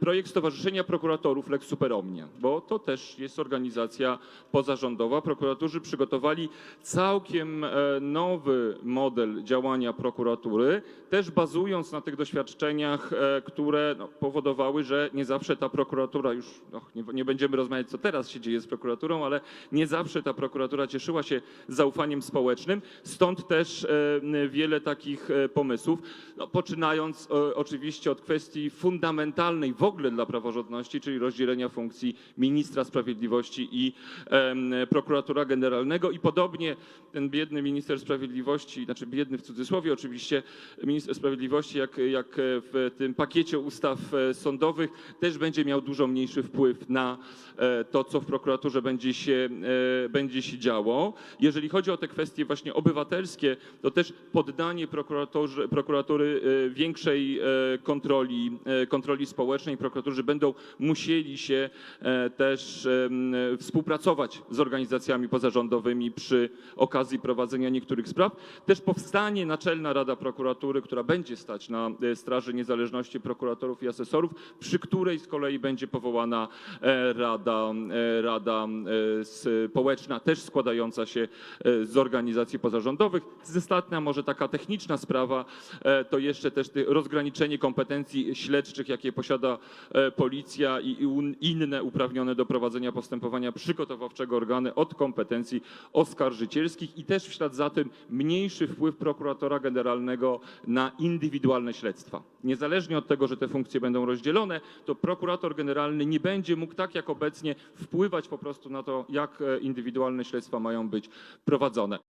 projekt Stowarzyszenia Prokuratorów Lex Super Omnia, bo to też jest organizacja pozarządowa. Prokuratorzy przygotowali całkiem e, nowy model działania prokuratury, też bazując na tych doświadczeniach, e, które no, powodowały, że nie zawsze ta prokuratura już, no, nie, nie będziemy rozmawiać, co teraz się dzieje z prokuraturą, ale nie zawsze ta prokuratura cieszyła się zaufaniem społecznym. Stąd też e, wiele takich pomysłów, no, poczynając oczywiście od kwestii fundamentalnej w ogóle dla praworządności, czyli rozdzielenia funkcji ministra sprawiedliwości i prokuratora generalnego. I podobnie ten biedny minister sprawiedliwości, znaczy biedny w cudzysłowie oczywiście, minister sprawiedliwości, jak, jak w tym pakiecie ustaw e, sądowych, też będzie miał dużo mniejszy wpływ na e, to, co w prokuraturze będzie się, e, będzie się działo. Jeżeli chodzi o te kwestie właśnie obywatelskie, to też poddanie prokuratury większej kontroli, kontroli społecznej. Prokuratorzy będą musieli się e, też współpracować z organizacjami pozarządowymi przy okazji prowadzenia niektórych spraw. Też powstanie Naczelna Rada Prokuratury, która będzie stać na e, straży niezależności prokuratorów i asesorów, przy której z kolei będzie powołana e, Rada, rada Społeczna, też składająca się z organizacji pozarządowych. Ostatnia może taka techniczna sprawa, to jeszcze też rozgraniczenie kompetencji śledczych, jakie posiada policja i inne uprawnione do prowadzenia postępowania przygotowawczego organy od kompetencji oskarżycielskich i też w ślad za tym mniejszy wpływ prokuratora generalnego na indywidualne śledztwa. Niezależnie od tego, że te funkcje będą rozdzielone, to prokurator generalny nie będzie mógł tak jak obecnie wpływać po prostu na to, jak e, indywidualne śledztwa mają być prowadzone.